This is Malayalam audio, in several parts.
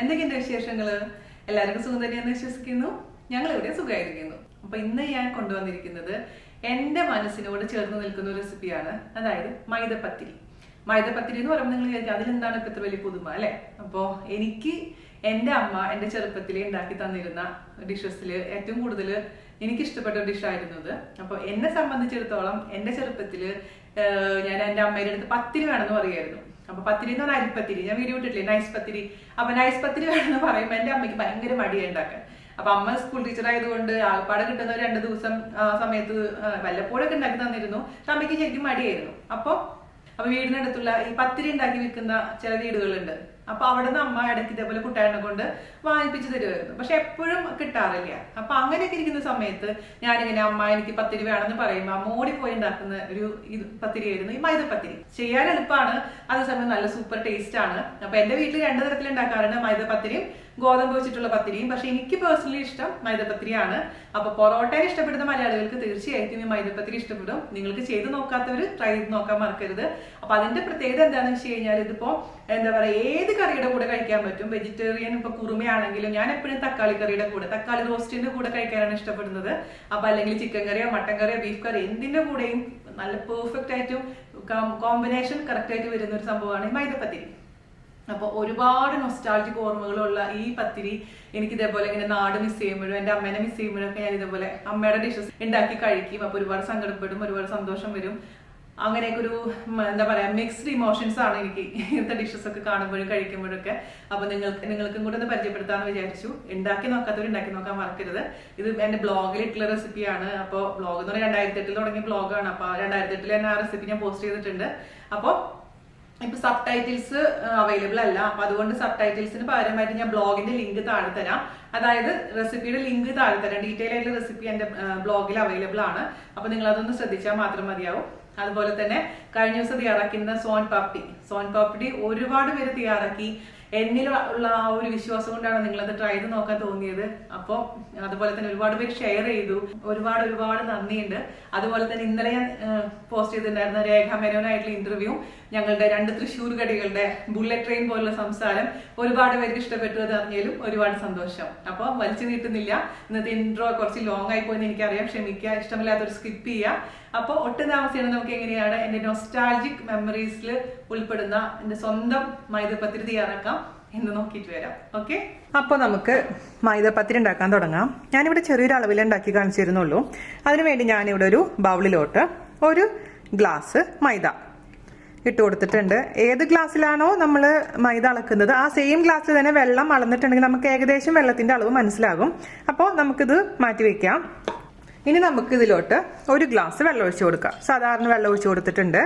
എന്തൊക്കെയുണ്ട് വിശേഷങ്ങൾ എല്ലാവർക്കും സുഖം തന്നെയാന്ന് വിശ്വസിക്കുന്നു. ഞങ്ങൾ ഇവിടെ സുഖമായിരിക്കുന്നു. അപ്പൊ ഇന്ന് ഞാൻ കൊണ്ടുവന്നിരിക്കുന്നത് എന്റെ മനസ്സിനോട് ചേർന്ന് നിൽക്കുന്ന ഒരു റെസിപ്പിയാണ് അതായത് മൈദപ്പത്തിരി. മൈദപ്പത്തിരി എന്ന് പറയുമ്പോൾ നിങ്ങൾ വിചാരിക്കും അതിലെന്താണ് ഇപ്പൊ ഇത്ര വലിയ പുതുമ അല്ലെ? അപ്പോ എനിക്ക് എന്റെ അമ്മ എന്റെ ചെറുപ്പത്തിലെ ഉണ്ടാക്കി തന്നിരുന്ന ഡിഷസിൽ ഏറ്റവും കൂടുതൽ എനിക്ക് ഇഷ്ടപ്പെട്ട ഡിഷായിരുന്നു അത്. അപ്പോൾ എന്നെ സംബന്ധിച്ചിടത്തോളം എന്റെ ചെറുപ്പത്തിൽ ഞാൻ എന്റെ അമ്മയുടെ അടുത്ത് പത്തിരി വേണമെന്ന് പറയായിരുന്നു. അപ്പൊ പത്തിരി എന്ന് പറഞ്ഞാൽ അരിപ്പത്തിരി. ഞാൻ വീഡിയോ ഇട്ടിട്ടില്ലേ? നൈസ് പത്തിരി. അപ്പൊ നൈസ് പത്തിരി വേണമെന്ന് പറയുമ്പോൾ എന്റെ അമ്മയ്ക്ക് ഭയങ്കര മടിയായി ഉണ്ടാക്കാൻ. അപ്പൊ അമ്മ സ്കൂൾ ടീച്ചർ ആയതുകൊണ്ട് ആൾപ്പാടെ കിട്ടുന്ന രണ്ട് ദിവസം സമയത്ത് വല്ലപ്പോഴൊക്കെ ഉണ്ടാക്കി തന്നിരുന്നു. അമ്മയ്ക്ക് ശരിക്കും മടിയായിരുന്നു. അപ്പൊ അപ്പൊ വീടിനടുത്തുള്ള ഈ പത്തിരി ഉണ്ടാക്കി വിൽക്കുന്ന ചില വീടുകളുണ്ട്. അപ്പൊ അവിടെ നിന്ന് അമ്മ ഇടയ്ക്ക് ഇതേപോലെ കുട്ടികളെ കൊണ്ട് വാങ്ങിപ്പിച്ച് തരുമായിരുന്നു. പക്ഷെ എപ്പോഴും കിട്ടാറില്ല. അപ്പൊ അങ്ങനെയൊക്കെ ഇരിക്കുന്ന സമയത്ത് ഞാനിങ്ങനെ അമ്മ എനിക്ക് പത്തിരി വേണമെന്ന് പറയുമ്പോൾ അമ്മ ഓടിപ്പോയി ഉണ്ടാക്കുന്ന ഒരു ഇത് പത്തിരി ആയിരുന്നു ഈ മൈദപ്പത്തിരി. ചെയ്യാൻ എളുപ്പമാണ് അതേസമയം നല്ല സൂപ്പർ ടേസ്റ്റ് ആണ്. അപ്പൊ എന്റെ വീട്ടിൽ രണ്ടു തരത്തിൽ ഉണ്ടാക്കാറുണ്ട് മൈദപ്പത്തിരിയും ഗോതമ്പ് വെച്ചിട്ടുള്ള പത്തിരിയും. പക്ഷെ എനിക്ക് പേഴ്സണലി ഇഷ്ടം മൈദപ്പത്തിരിയാണ്. അപ്പൊ പൊറോട്ടയെ ഇഷ്ടപ്പെടുന്ന മലയാളികൾക്ക് തീർച്ചയായിട്ടും ഈ മൈദപ്പത്തിരി ഇഷ്ടപ്പെടും. നിങ്ങൾക്ക് ചെയ്ത് നോക്കാത്തവർ ട്രൈ ചെയ്ത് നോക്കാൻ മറക്കരുത്. അപ്പൊ അതിന്റെ പ്രത്യേകത എന്താണെന്ന് വെച്ച് കഴിഞ്ഞാൽ ഇതിപ്പോ എന്താ പറയാ ഏത് കറിയുടെ കൂടെ കഴിക്കാൻ പറ്റും? വെജിറ്റേറിയൻ ഇപ്പൊ കുറുമയാണെങ്കിലും ഞാൻ എപ്പോഴും തക്കാളി കറിയുടെ കൂടെ തക്കാളി റോസ്റ്റിന്റെ കൂടെ കഴിക്കാനാണ് ഇഷ്ടപ്പെടുന്നത്. അപ്പൊ അല്ലെങ്കിൽ ചിക്കൻ കറിയോ മട്ടൻ കറിയോ ബീഫ് കറി എന്തിന്റെ കൂടെയും നല്ല പെർഫെക്റ്റ് ആയിട്ടും കോമ്പിനേഷൻ കറക്റ്റ് ആയിട്ട് വരുന്ന ഒരു സംഭവമാണ് ഈ മൈദപ്പത്തിരി. അപ്പോൾ ഒരുപാട് നൊസ്റ്റാൾജിക് ഓർമ്മകളുള്ള ഈ പത്തിരി എനിക്ക് ഇതേപോലെ ഇങ്ങനെ നാട് മിസ് ചെയ്യുമ്പോഴും എന്റെ അമ്മേനെ മിസ് ചെയ്യുമ്പോഴും ഒക്കെ ഞാൻ ഇതേപോലെ അമ്മയുടെ ഡിഷസ് ഉണ്ടാക്കി കഴിക്കും. അപ്പോൾ ഒരുപാട് സങ്കടപ്പെടും ഒരുപാട് സന്തോഷം വരും. അങ്ങനെയൊക്കെ ഒരു എന്താ പറയാ മിക്സ്ഡ് ഇമോഷൻസ് ആണ് എനിക്ക് ഇങ്ങനത്തെ ഡിഷസ് ഒക്കെ കാണുമ്പോഴും കഴിക്കുമ്പോഴൊക്കെ അപ്പൊ നിങ്ങൾക്ക് നിങ്ങൾക്കും കൂടെ ഒന്ന് പരിചയപ്പെടുത്താന്ന് വിചാരിച്ചു. ഉണ്ടാക്കി നോക്കാത്തവർ ഉണ്ടാക്കി നോക്കാൻ മറക്കരുത്. ഇത് എന്റെ ബ്ലോഗിൽ ഇട്ടുള്ള റെസിപ്പിയാണ് അപ്പോൾ ബ്ലോഗ് എന്ന് പറഞ്ഞാൽ രണ്ടായിരത്തി എട്ടിൽ തുടങ്ങിയ ബ്ലോഗാണ് അപ്പോൾ രണ്ടായിരത്തി എട്ടിൽ തന്നെ ആ റെസിപ്പി ഞാൻ പോസ്റ്റ് ചെയ്തിട്ടുണ്ട്. അപ്പോൾ ഇപ്പൊ സബ് ടൈറ്റിൽസ് അവൈലബിൾ അല്ല. അപ്പൊ അതുകൊണ്ട് സബ് ടൈറ്റിൽസിന് പകരമായിട്ട് ഞാൻ ബ്ലോഗിന്റെ ലിങ്ക് താഴെ തരാം. അതായത് റെസിപ്പിയുടെ ലിങ്ക് താഴെ തരാം. ഡീറ്റെയിൽ ആയിട്ടുള്ള റെസിപ്പി എന്റെ ബ്ലോഗിൽ അവൈലബിൾ ആണ്. അപ്പൊ നിങ്ങൾ അതൊന്ന് ശ്രദ്ധിച്ചാൽ മാത്രം മതിയാവും. അതുപോലെ തന്നെ കഴിഞ്ഞ ദിവസം തയ്യാറാക്കുന്ന സോൻ പാപ്ഡി സോൻ പാപ്ഡി ഒരുപാട് പേര് തയ്യാറാക്കി. എന്നിൽ ഉള്ള ആ ഒരു വിശ്വാസം കൊണ്ടാണ് നിങ്ങളത് ട്രൈ ചെയ്ത് നോക്കാൻ തോന്നിയത്. അപ്പോൾ അതുപോലെ തന്നെ ഒരുപാട് പേര് ഷെയർ ചെയ്തു. ഒരുപാട് ഒരുപാട് നന്ദിയുണ്ട്. അതുപോലെ തന്നെ ഇന്നലെ ഞാൻ പോസ്റ്റ് ചെയ്തിട്ടുണ്ടായിരുന്ന രേഖ മേനോനായിട്ടുള്ള ഇന്റർവ്യൂ ഞങ്ങളുടെ രണ്ട് തൃശ്ശൂർ കടികളുടെ ബുള്ളറ്റ് ട്രെയിൻ പോലുള്ള സംസാരം ഒരുപാട് പേർക്ക് ഇഷ്ടപ്പെട്ടു അത് അറിഞ്ഞാലും ഒരുപാട് സന്തോഷം. അപ്പോൾ വലിച്ചു നീട്ടുന്നില്ല. ഇന്നത്തെ ഇൻട്രോ കുറച്ച് ലോങ് ആയി പോയെന്ന് എനിക്കറിയാം. ക്ഷമിക്കുക. ഇഷ്ടമില്ലാത്തൊരു സ്കിപ്പ് ചെയ്യുക. അപ്പോൾ ഒട്ടും താമസിയാണ് നമുക്ക് എങ്ങനെയാണ് എന്റെ നൊസ്റ്റാൾജിക് മെമ്മറീസിൽ ഉൾപ്പെടുന്ന എന്റെ സ്വന്തം മൈദപ്പത്തിരി തയ്യാറാക്കാം എന്ന് നോക്കിയിട്ട് വരാം. ഓക്കെ അപ്പോൾ നമുക്ക് മൈദപ്പത്തിരി ഉണ്ടാക്കാൻ തുടങ്ങാം. ഞാനിവിടെ ചെറിയൊരു അളവിൽ ഉണ്ടാക്കി കാണിച്ചിരുന്നുള്ളൂ. അതിനുവേണ്ടി ഞാനിവിടെ ഒരു ബൗളിലോട്ട് ഒരു ഗ്ലാസ് മൈദ ഇട്ട് കൊടുത്തിട്ടുണ്ട്. ഏത് ഗ്ലാസ്സിലാണോ നമ്മൾ മൈദ അളക്കുന്നത് ആ സെയിം ഗ്ലാസ്സിൽ തന്നെ വെള്ളം അളന്നിട്ടുണ്ടെങ്കിൽ നമുക്ക് ഏകദേശം വെള്ളത്തിന്റെ അളവ് മനസ്സിലാകും. അപ്പോൾ നമുക്കിത് മാറ്റി വെക്കാം ഇനി നമുക്ക് ഇതിലോട്ട് ഒരു ഗ്ലാസ് വെള്ളം ഒഴിച്ച് കൊടുക്കാം. സാധാരണ വെള്ളം ഒഴിച്ച് കൊടുത്തിട്ടുണ്ട്.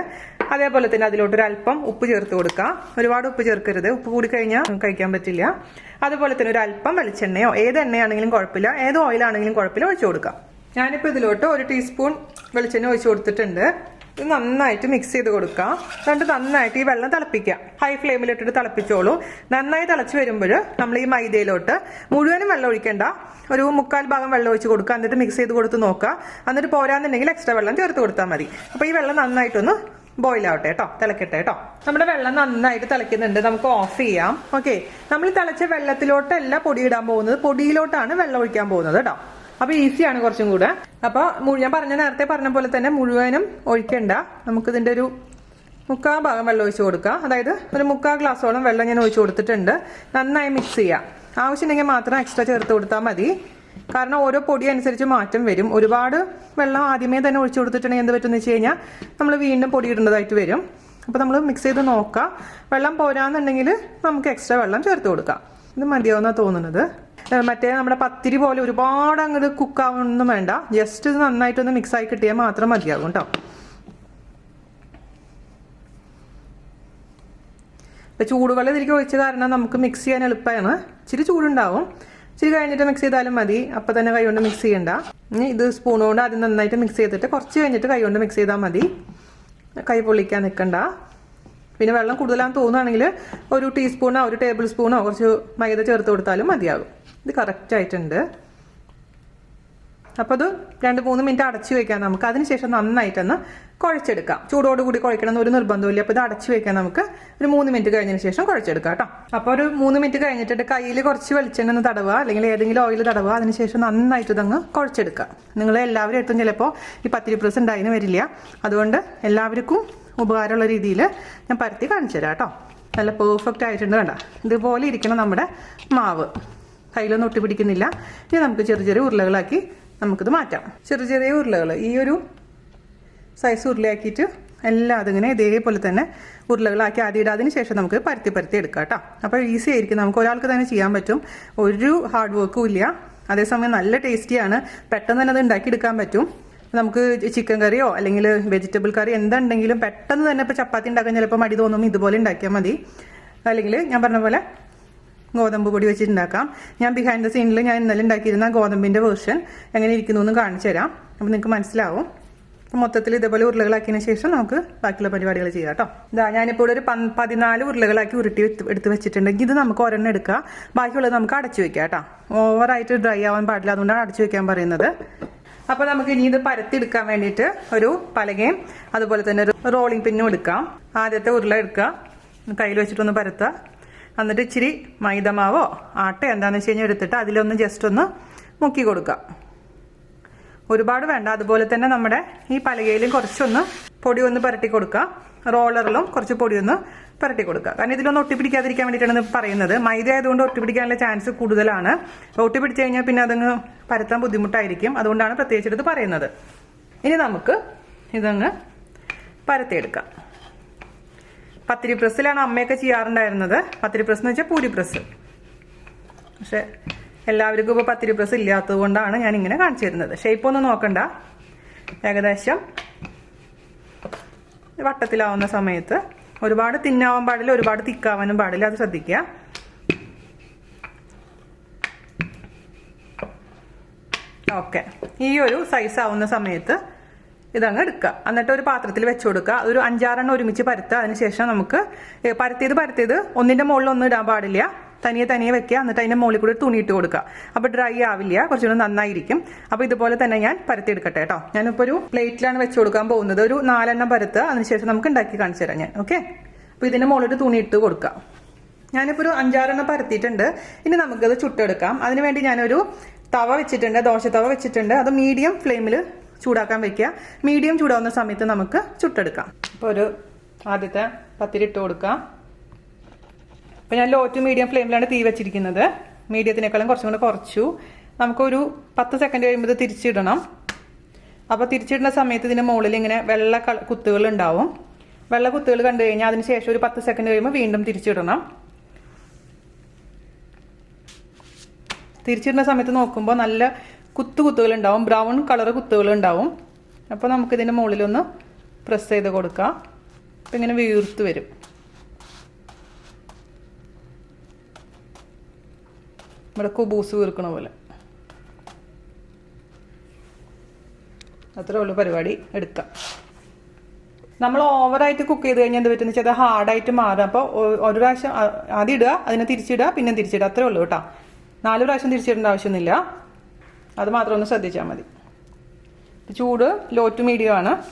അതേപോലെ തന്നെ അതിലോട്ട് ഒരു അല്പം ഉപ്പ് ചേർത്ത് കൊടുക്കാം. ഒരുപാട് ഉപ്പ് ചേർക്കരുത്. ഉപ്പ് കൂടി കഴിഞ്ഞാൽ കഴിക്കാൻ പറ്റില്ല. അതുപോലെ തന്നെ ഒരു അല്പം വെളിച്ചെണ്ണയോ ഏത് എണ്ണയാണെങ്കിലും കുഴപ്പമില്ല. ഏത് ഓയിലാണെങ്കിലും കുഴപ്പമില്ല ഒഴിച്ചു കൊടുക്കാം. ഞാനിപ്പോൾ ഇതിലോട്ട് ഒരു ടീസ്പൂൺ വെളിച്ചെണ്ണ ഒഴിച്ചു കൊടുത്തിട്ടുണ്ട്. ഇത് നന്നായിട്ട് മിക്സ് ചെയ്ത് കൊടുക്കുക എന്നിട്ട് നന്നായിട്ട് ഈ വെള്ളം തിളപ്പിക്കുക ഹൈ ഫ്ലെയിമിലിട്ടിട്ട് തിളപ്പിച്ചോളൂ. നന്നായി തിളച്ച് വരുമ്പോൾ നമ്മൾ ഈ മൈദയിലോട്ട് മുഴുവനും വെള്ളം ഒഴിക്കേണ്ട. ഒരു മുക്കാൽ ഭാഗം വെള്ളം ഒഴിച്ച് കൊടുക്കുക എന്നിട്ട് മിക്സ് ചെയ്ത് കൊടുത്ത് നോക്കുക എന്നിട്ട് പോരാന്നുണ്ടെങ്കിൽ എക്സ്ട്രാ വെള്ളം ചേർത്ത് കൊടുത്താൽ മതി. അപ്പോൾ ഈ വെള്ളം നന്നായിട്ടൊന്ന് ബോയിൽ ആവട്ടെ കേട്ടോ. തിളക്കട്ടെ കേട്ടോ. നമ്മുടെ വെള്ളം നന്നായിട്ട് തിളയ്ക്കുന്നുണ്ട്. നമുക്ക് ഓഫ് ചെയ്യാം. ഓക്കെ നമ്മൾ തിളച്ച വെള്ളത്തിലോട്ടല്ല പൊടി ഇടാൻ പോകുന്നത്. പൊടിയിലോട്ടാണ് വെള്ളം ഒഴിക്കാൻ പോകുന്നത് കേട്ടോ. അപ്പൊ ഈസിയാണ് കുറച്ചും കൂടെ. അപ്പൊ മു- ഞാൻ പറഞ്ഞ നേരത്തെ പറഞ്ഞ പോലെ തന്നെ മുഴുവനും ഒഴിക്കണ്ട. നമുക്ക് ഇതിന്റെ ഒരു മുക്കാൽ ഭാഗം വെള്ളം ഒഴിച്ചു കൊടുക്കാം. അതായത് ഒരു മുക്കാൽ ഗ്ലാസ്സോളം വെള്ളം ഞാൻ ഒഴിച്ചു കൊടുത്തിട്ടുണ്ട്. നന്നായി മിക്സ് ചെയ്യാം. ആവശ്യമുണ്ടെങ്കിൽ മാത്രം എക്സ്ട്രാ ചേർത്ത് കൊടുത്താൽ മതി. കാരണം ഓരോ പൊടി അനുസരിച്ച് മാറ്റം വരും. ഒരുപാട് വെള്ളം ആദ്യമേ തന്നെ ഒഴിച്ചു കൊടുത്തിട്ടുണ്ടെങ്കിൽ എന്ത് പറ്റുമെന്ന് വെച്ച് കഴിഞ്ഞാൽ നമ്മൾ വീണ്ടും പൊടി ഇടേണ്ടതായിട്ട് വരും. അപ്പോൾ നമ്മൾ മിക്സ് ചെയ്ത് നോക്കാം. വെള്ളം പോരാന്നുണ്ടെങ്കിൽ നമുക്ക് എക്സ്ട്രാ വെള്ളം ചേർത്ത് കൊടുക്കാം. ഇത് മതിയാവുന്ന തോന്നുന്നത്. മറ്റേ നമ്മുടെ പത്തിരി പോലെ ഒരുപാട് അങ്ങോട്ട് കുക്കാവൊന്നും വേണ്ട. ജസ്റ്റ് ഇത് നന്നായിട്ടൊന്ന് മിക്സ് ആയി കിട്ടിയാൽ മാത്രം മതിയാകും കേട്ടോ ഇപ്പൊ ചൂടുവെള്ളം ഇതിലേക്ക് ഒഴിച്ച കാരണം നമുക്ക് മിക്സ് ചെയ്യാൻ എളുപ്പമാണ് ഇച്ചിരി ചൂടുണ്ടാവും. ഇച്ചിരി കഴിഞ്ഞിട്ട് മിക്സ് ചെയ്താലും മതി. അപ്പൊ തന്നെ കൈകൊണ്ട് മിക്സ് ചെയ്യണ്ട. ഇനി ഇത് സ്പൂൺ കൊണ്ട് ആദ്യം നന്നായിട്ട് മിക്സ് ചെയ്തിട്ട് കുറച്ച് കഴിഞ്ഞിട്ട് കൈകൊണ്ട് മിക്സ് ചെയ്താൽ മതി. കൈ പൊള്ളിക്കാൻ നിൽക്കണ്ട പിന്നെ വെള്ളം കൂടുതലാന്ന് തോന്നുകയാണെങ്കിൽ ഒരു ടീസ്പൂണോ ഒരു ടേബിൾ സ്പൂണോ കുറച്ച് മൈദ ചേർത്ത് കൊടുത്താലും മതിയാകും. ഇത് കറക്റ്റ് ആയിട്ടുണ്ട്. അപ്പോൾ അത് രണ്ട് മൂന്ന് മിനിറ്റ് അടച്ചു വെക്കാം നമുക്ക്. അതിനുശേഷം നന്നായിട്ടൊന്ന് കുഴച്ചെടുക്കാം. ചൂടോടുകൂടി കുഴക്കണം എന്നൊരു നിർബന്ധമില്ല അപ്പോൾ ഇത് അടച്ചു വെക്കാം നമുക്ക്. ഒരു മൂന്ന് മിനിറ്റ് കഴിഞ്ഞതിന് ശേഷം കുഴച്ചെടുക്കാം കേട്ടോ. അപ്പോൾ ഒരു മൂന്ന് മിനിറ്റ് കഴിഞ്ഞിട്ട് കയ്യിൽ കുറച്ച് വെളിച്ചെണ്ണ ഒന്ന് തടവുക അല്ലെങ്കിൽ ഏതെങ്കിലും ഓയിൽ തടവുക. അതിനുശേഷം നന്നായിട്ട് ഇതങ്ങ് കുഴച്ചെടുക്കുക. നിങ്ങൾ എല്ലാവരും എടുത്തും ചിലപ്പോൾ ഈ പത്തിരി പ്രസ് ഉണ്ടായിന് വരില്ല. അതുകൊണ്ട് എല്ലാവർക്കും ഉപകാരമുള്ള രീതിയിൽ ഞാൻ പരത്തി കാണിച്ചു തരാം കേട്ടോ. നല്ല പെർഫെക്റ്റ് ആയിട്ടുണ്ട് കണ്ട? ഇതുപോലെ ഇരിക്കണം നമ്മുടെ മാവ്. കയ്യിലൊന്നും ഒട്ടി പിടിക്കുന്നില്ല ഇനി നമുക്ക് ചെറിയ ചെറിയ ഉരുളകളാക്കി നമുക്കിത് മാറ്റാം. ചെറിയ ചെറിയ ഉരുളകൾ ഈ ഒരു സൈസ് ഉരുളയാക്കിയിട്ട് എല്ലാം അതിങ്ങനെ ഇതേപോലെ തന്നെ ഉരുളകളാക്കി ആദ്യം ഇടാതിന് ശേഷം നമുക്ക് പരത്തി പരത്തി എടുക്കാം കേട്ടോ അപ്പോൾ ഈസി ആയിരിക്കും. നമുക്ക് ഒരാൾക്ക് തന്നെ ചെയ്യാൻ പറ്റും. ഒരു ഹാർഡ് വർക്കും ഇല്ല. അതേസമയം നല്ല ടേസ്റ്റിയാണ് പെട്ടെന്ന് തന്നെ അത് ഉണ്ടാക്കിയെടുക്കാൻ പറ്റും. നമുക്ക് ചിക്കൻ കറിയോ അല്ലെങ്കിൽ വെജിറ്റബിൾ കറി എന്തുണ്ടെങ്കിലും പെട്ടെന്ന് തന്നെ ഇപ്പോൾ ചപ്പാത്തി ഉണ്ടാക്കാൻ ചിലപ്പോൾ മടി തോന്നും. ഇതുപോലെ ഉണ്ടാക്കിയാൽ മതി. അല്ലെങ്കിൽ ഞാൻ പറഞ്ഞ പോലെ ഗോതമ്പ് പൊടി വെച്ചിട്ടുണ്ടാക്കാം. ഞാൻ ബിഹൈൻഡ് ദ സീനിൽ ഞാൻ ഇന്നലെ ഉണ്ടാക്കിയിരുന്ന ഗോതമ്പിന്റെ വേർഷൻ എങ്ങനെ ഇരിക്കുന്നു എന്ന് കാണിച്ചു തരാം. അപ്പോൾ നിങ്ങൾക്ക് മനസ്സിലാവും. മൊത്തത്തിൽ ഇതേപോലെ ഉരുളകളാക്കിയതിന് ശേഷം നമുക്ക് ബാക്കിയുള്ള പരിപാടികൾ ചെയ്യാം കേട്ടോ. ഇതാ ഞാനിപ്പോൾ ഒരു പതിനാല് ഉരുളകളാക്കി ഉരുട്ടി എടുത്ത് വെച്ചിട്ടുണ്ടെങ്കിൽ ഇത് നമുക്ക് ഒരെണ്ണം എടുക്കുക ബാക്കിയുള്ളത് നമുക്ക് അടച്ചു വെക്കാം കേട്ടോ. ഓവറായിട്ട് ഡ്രൈ ആവാൻ പാടില്ല അതുകൊണ്ടാണ് അടച്ചു വെക്കാൻ പറയുന്നത്. അപ്പോൾ നമുക്ക് ഇനി ഇത് പരത്തിയെടുക്കാൻ വേണ്ടിയിട്ട് ഒരു പലകയും അതുപോലെ തന്നെ ഒരു റോളിംഗ് പിന്നും എടുക്കാം. ആദ്യത്തെ ഉരുള എടുക്കുക. കയ്യിൽ വെച്ചിട്ടൊന്ന് പരത്തുക. എന്നിട്ട് ഇച്ചിരി മൈദമാവോ ആട്ട എന്താണെന്ന് വെച്ച് കഴിഞ്ഞാൽ എടുത്തിട്ട് അതിലൊന്ന് ജസ്റ്റ് ഒന്ന് മുക്കി കൊടുക്കുക ഒരുപാട് വേണ്ട അതുപോലെ തന്നെ നമ്മുടെ ഈ പലകയിലും കുറച്ചൊന്ന് പൊടി ഒന്ന് പുരട്ടി കൊടുക്കുക റോളറിലും കുറച്ച് പൊടി ഒന്ന് പുരട്ടി കൊടുക്കുക കാരണം ഇതിലൊന്നും ഒട്ടിപ്പിടിക്കാതിരിക്കാൻ വേണ്ടിയിട്ടാണ് പറയുന്നത്. മൈദ ആയതുകൊണ്ട് ഒട്ടിപ്പിടിക്കാനുള്ള ചാൻസ് കൂടുതലാണ്. ഒട്ടിപ്പിടിച്ച് കഴിഞ്ഞാൽ പിന്നെ അതങ്ങ് പരത്താൻ ബുദ്ധിമുട്ടായിരിക്കും. അതുകൊണ്ടാണ് പ്രത്യേകിച്ചെടുത്ത് പറയുന്നത്. ഇനി നമുക്ക് ഇതങ്ങ് പരത്തിയെടുക്കാം. പത്തിരി പ്രസ്സിലാണ് അമ്മയൊക്കെ ചെയ്യാറുണ്ടായിരുന്നത്. പത്തിരി പ്രസ് എന്ന് വെച്ചാൽ പൂരി പ്രസ് പക്ഷെ എല്ലാവർക്കും ഇപ്പോൾ പത്തിരി പ്രസ് ഇല്ലാത്തത് കൊണ്ടാണ് ഞാൻ ഇങ്ങനെ കാണിച്ചു തരുന്നത്. ഷേപ്പ് ഒന്നും നോക്കണ്ട. ഏകദേശം വട്ടത്തിലാവുന്ന സമയത്ത് ഒരുപാട് തിന്നാവാൻ പാടില്ല ഒരുപാട് തിക്കാവാനും പാടില്ല അത് ശ്രദ്ധിക്കുക. ഓക്കെ. ഈ ഒരു സൈസ് ആവുന്ന സമയത്ത് ഇതങ്ങ് എടുക്കുക. എന്നിട്ട് ഒരു പാത്രത്തിൽ വെച്ച് കൊടുക്കുക. ഒരു അഞ്ചാറെണ്ണം ഒരുമിച്ച് പരത്തുക. അതിനുശേഷം നമുക്ക് പരത്തിയത് പരത്തിയത് ഒന്നിന്റെ മുകളിൽ ഒന്നും ഇടാൻ പാടില്ല. തനിയെ തനിയെ വെക്കുക. എന്നിട്ട് അതിന്റെ മുകളിൽ കൂടി തുണി ഇട്ട് കൊടുക്കുക. അപ്പോൾ ഡ്രൈ ആവില്ല. കുറച്ചുകൂടി നന്നായിരിക്കും. അപ്പോൾ ഇതുപോലെ തന്നെ ഞാൻ പരത്തി എടുക്കട്ടെ കേട്ടോ. ഞാനിപ്പോൾ ഒരു പ്ലേറ്റിലാണ് വെച്ച് കൊടുക്കാൻ പോകുന്നത്. ഒരു നാലെണ്ണം പരത്തുക. അതിനുശേഷം നമുക്ക് ഉണ്ടാക്കി കാണിച്ചു തരാം ഞാൻ. ഓക്കെ? അപ്പോൾ ഇതിന്റെ മുകളിൽ തുണി ഇട്ട് കൊടുക്കുക. ഞാനിപ്പോൾ ഒരു അഞ്ചാറെണ്ണം പരത്തിയിട്ടുണ്ട്. ഇനി നമുക്കത് ചുട്ടെടുക്കാം. അതിനുവേണ്ടി ഞാനൊരു തവ വെച്ചിട്ടുണ്ട്. ദോശ തവ വെച്ചിട്ടുണ്ട്. അത് മീഡിയം ഫ്ലെയിമിൽ ചൂടാക്കാൻ വെക്കുക. മീഡിയം ചൂടാവുന്ന സമയത്ത് നമുക്ക് ചുട്ടെടുക്കാം. അപ്പോൾ ഒരു ആദ്യത്തെ പത്തിരി ഇട്ട് കൊടുക്കാം. അപ്പോൾ ഞാൻ ലോ ടു മീഡിയം ഫ്ലെയിമിലാണ് തീ വെച്ചിരിക്കുന്നത്. മീഡിയത്തിനേക്കാളും കുറച്ചും കൂടെ കുറച്ചു. നമുക്കൊരു പത്ത് സെക്കൻഡ് കഴിയുമ്പോൾ തിരിച്ചിടണം. അപ്പോൾ തിരിച്ചിടുന്ന സമയത്ത് ഇതിന്റെ മുകളിൽ ഇങ്ങനെ വെള്ള കുത്തുകൾ ഉണ്ടാവും. വെള്ള കുത്തുകൾ കണ്ടു കഴിഞ്ഞാൽ അതിന് ശേഷം ഒരു പത്ത് സെക്കൻഡ് കഴിയുമ്പോൾ വീണ്ടും തിരിച്ചിടണം. തിരിച്ചിടുന്ന സമയത്ത് നോക്കുമ്പോൾ നല്ല കുത്തു കുത്തുകൾ ഉണ്ടാവും ബ്രൗൺ കളർ കുത്തുകൾ ഉണ്ടാവും അപ്പോൾ നമുക്ക് ഇതിന്റെ മുകളിലൊന്ന് പ്രസ് ചെയ്ത് കൊടുക്കാം. അപ്പം ഇങ്ങനെ വീർത്ത് വരും. നമ്മുടെ കുബൂസ് വീർക്കണ പോലെ. അത്രേ ഉള്ളൂ പരിപാടി. എടുക്കാം. നമ്മൾ ഓവറായിട്ട് കുക്ക് ചെയ്ത് കഴിഞ്ഞാൽ എന്ത് പറ്റുന്ന വെച്ചാൽ അത് ഹാർഡായിട്ട് മാറും. അപ്പോൾ ഒരു പ്രാവശ്യം ആദ്യം ഇടുക അതിനെ തിരിച്ചിടുക പിന്നെ തിരിച്ചിടുക. അത്രേ ഉള്ളൂ കേട്ടോ. നാല് പ്രാവശ്യം തിരിച്ചിടേണ്ട ആവശ്യമൊന്നുമില്ല. അത് മാത്രം ഒന്ന് ശ്രദ്ധിച്ചാൽ മതി. ചൂട് ലോ ടു മീഡിയം ആണ്.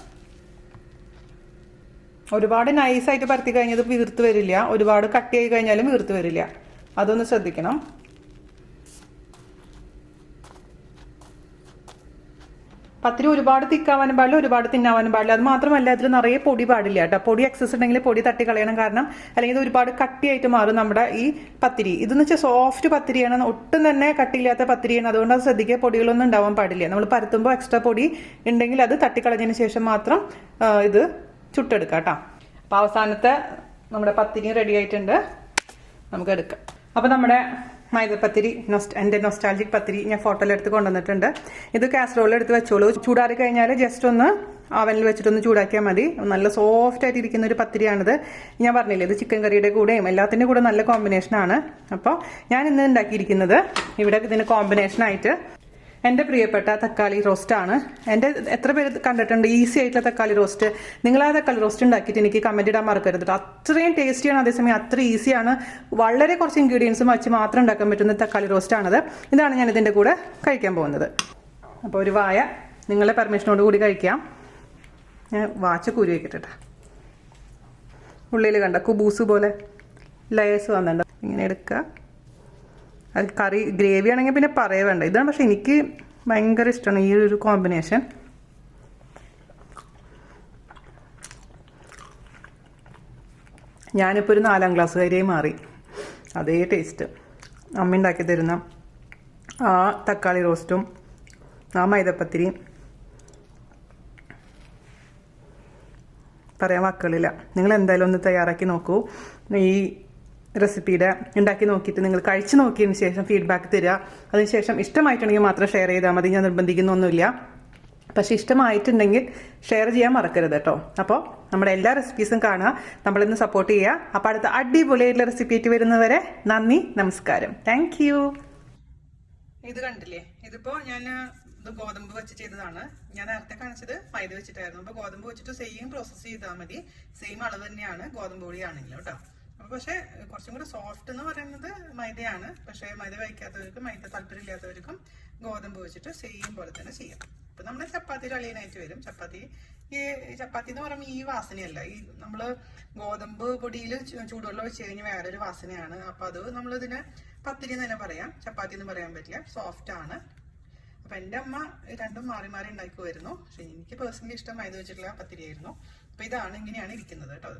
ഒരുപാട് നൈസായിട്ട് പരത്തി കഴിഞ്ഞത് വീർത്ത് വരില്ല. ഒരുപാട് കട്ടിയായി കഴിഞ്ഞാലും വീർത്ത് വരില്ല. അതൊന്ന് ശ്രദ്ധിക്കണം. പത്തിരി ഒരുപാട് തിക്കാവാനും പാടില്ല ഒരുപാട് തിന്നാവാനും പാടില്ല. അത് മാത്രമല്ല അതിൽ നിറയെ പൊടി പാടില്ല കേട്ടോ. പൊടി എക്സസ് ഉണ്ടെങ്കിൽ പൊടി തട്ടി കളയണം കാരണം അല്ലെങ്കിൽ ഇത് ഒരുപാട് കട്ടിയായിട്ട് മാറും നമ്മുടെ ഈ പത്തിരി. ഇതെന്ന് വെച്ചാൽ സോഫ്റ്റ് പത്തിരിയാണ്. ഒട്ടും തന്നെ കട്ടിയില്ലാത്ത പത്തിരിയാണ്. അതുകൊണ്ട് അത് ശ്രദ്ധിക്കുക. പൊടികളൊന്നും ഉണ്ടാവാൻ പാടില്ല. നമ്മൾ പരത്തുമ്പോൾ എക്സ്ട്രാ പൊടി ഉണ്ടെങ്കിൽ അത് തട്ടിക്കളഞ്ഞതിന് ശേഷം മാത്രം ഇത് ചുട്ടെടുക്കാം കേട്ടോ. അപ്പോൾ അവസാനത്തെ നമ്മുടെ പത്തിരി റെഡി ആയിട്ടുണ്ട്. നമുക്ക് എടുക്കാം. അപ്പോൾ നമ്മുടെ മൈദപ്പത്തിരി നൊസ്റ്റ് എന്റെ നൊസ്റ്റാൾജിക് പത്തിരി ഞാൻ ഫോട്ടോയിൽ എടുത്ത് കൊണ്ടുവന്നിട്ടുണ്ട്. ഇത് കാസറോളിൽ എടുത്ത് വെച്ചോളൂ. ചൂടാറി കഴിഞ്ഞാൽ ജസ്റ്റ് ഒന്ന് അവനിൽ വെച്ചിട്ടൊന്ന് ചൂടാക്കിയാൽ മതി. നല്ല സോഫ്റ്റ് ആയിട്ട് ഇരിക്കുന്ന ഒരു പത്തിരിയാണിത്. ഞാൻ പറഞ്ഞില്ലേ ഇത് ചിക്കൻ കറിയുടെ കൂടെയും എല്ലാത്തിന്റെ കൂടെ നല്ല കോമ്പിനേഷനാണ് അപ്പോൾ ഞാൻ ഇന്ന് ഉണ്ടാക്കിയിരിക്കുന്നത് ഇവിടെ ഇതിന് കോമ്പിനേഷനായിട്ട് എന്റെ പ്രിയപ്പെട്ട തക്കാളി റോസ്റ്റാണ് എന്റെ എത്ര പേര് കണ്ടിട്ടുണ്ട്? ഈസി ആയിട്ടുള്ള തക്കാളി റോസ്റ്റ് നിങ്ങൾ ആ തക്കാളി റോസ്റ്റ് ഉണ്ടാക്കിയിട്ട് എനിക്ക് കമന്റ് ഇടാൻ മറക്കരുത് അത്രയും ടേസ്റ്റിയാണ് അതേസമയം അത്ര ഈസിയാണ് വളരെ കുറച്ച് ഇൻഗ്രീഡിയൻസും വച്ച് മാത്രം ഉണ്ടാക്കാൻ പറ്റുന്ന തക്കാളി റോസ്റ്റാണത് ഇതാണ് ഞാൻ ഇതിന്റെ കൂടെ കഴിക്കാൻ പോകുന്നത്. അപ്പോൾ ഒരു വായ നിങ്ങളുടെ പെർമിഷനോട് കൂടി കഴിക്കാം. ഞാൻ വാച്ച് കൂരി വയ്ക്കട്ടെ ഉള്ളിൽ കണ്ട കുബൂസ് പോലെ ലയേഴ്സ് വന്നിട്ടുണ്ട്. ഇങ്ങനെ എടുക്കുക. അത് കറി ഗ്രേവി ആണെങ്കിൽ പിന്നെ പറയേ വേണ്ട ഇതാണ് പക്ഷെ എനിക്ക് ഭയങ്കര ഇഷ്ടമാണ് ഈ ഒരു കോമ്പിനേഷൻ ഞാനിപ്പോൾ ഒരു നാലാം ക്ലാസ് വരെയായി മാറി. അതേ ടേസ്റ്റ് അമ്മ ഉണ്ടാക്കി തരുന്ന ആ തക്കാളി റോസ്റ്റും ആ മൈദപ്പത്തിരിയും. പറയാൻ വാക്കുകളില്ല. നിങ്ങൾ എന്തായാലും ഒന്ന് തയ്യാറാക്കി നോക്കൂ. ഈ റെസിപ്പിയുടെ ഉണ്ടാക്കി നോക്കിയിട്ട് നിങ്ങൾ കഴിച്ചു നോക്കിയതിന് ശേഷം ഫീഡ്ബാക്ക് തരിക. അതിനുശേഷം ഇഷ്ടമായിട്ടുണ്ടെങ്കിൽ മാത്രം ഷെയർ ചെയ്താൽ മതി. ഞാൻ നിർബന്ധിക്കുന്നൊന്നുമില്ല. പക്ഷെ ഇഷ്ടമായിട്ടുണ്ടെങ്കിൽ ഷെയർ ചെയ്യാൻ മറക്കരുത് കേട്ടോ. അപ്പോൾ നമ്മുടെ എല്ലാ റെസിപ്പീസും കാണുക. നമ്മളിന്ന് സപ്പോർട്ട് ചെയ്യുക. അപ്പോൾ അടുത്ത അടിപൊളിയായിട്ടുള്ള റെസിപ്പി ആയിട്ട് വരുന്നവരെ നന്ദി നമസ്കാരം. താങ്ക് ഇത് കണ്ടില്ലേ? ഇതിപ്പോ ഞാൻ ഇത് ഗോതമ്പ് വെച്ച് ചെയ്തതാണ്. ഞാൻ നേരത്തെ കാണിച്ചത് മൈദ വെച്ചിട്ടായിരുന്നു. അപ്പൊ ഗോതമ്പ് വെച്ചിട്ട് സെയിം പ്രോസസ്സ് ചെയ്താൽ മതി. സെയിം അളവ് തന്നെയാണ് ഗോതമ്പ് പൊടി ആണെങ്കിൽ കേട്ടോ. പക്ഷെ കുറച്ചും കൂടെ സോഫ്റ്റ് എന്ന് പറയുന്നത് മൈദയാണ്. പക്ഷെ മൈദ വയ്ക്കാത്തവർക്കും മൈദ താല്പര്യമില്ലാത്തവർക്കും ഗോതമ്പ് വെച്ചിട്ട് സെയിം പോലെ തന്നെ ചെയ്യാം. അപ്പൊ നമ്മുടെ ചപ്പാത്തി അളിയനായിട്ട് വരും. ചപ്പാത്തി ഈ ചപ്പാത്തി എന്ന് പറയുമ്പോൾ ഈ വാസനയല്ല. ഈ നമ്മൾ ഗോതമ്പ് പൊടിയിൽ ചൂടുവെള്ളം വെച്ച് കഴിഞ്ഞാൽ വേറൊരു വാസനയാണ്. അപ്പൊ അത് നമ്മളിതിന് പത്തിരി എന്ന് തന്നെ പറയാം. ചപ്പാത്തി എന്ന് പറയാൻ പറ്റില്ല. സോഫ്റ്റ് ആണ്. അപ്പൊ എന്റെ അമ്മ രണ്ടും മാറി മാറി ഉണ്ടാക്കുമായിരുന്നു പക്ഷെ എനിക്ക് പേഴ്സണലി ഇഷ്ടം മൈദ വെച്ചിട്ടുള്ള പത്തിരി ആയിരുന്നു അപ്പൊ ഇതാണ് ഇങ്ങനെയാണ് ഇരിക്കുന്നത് കേട്ടോ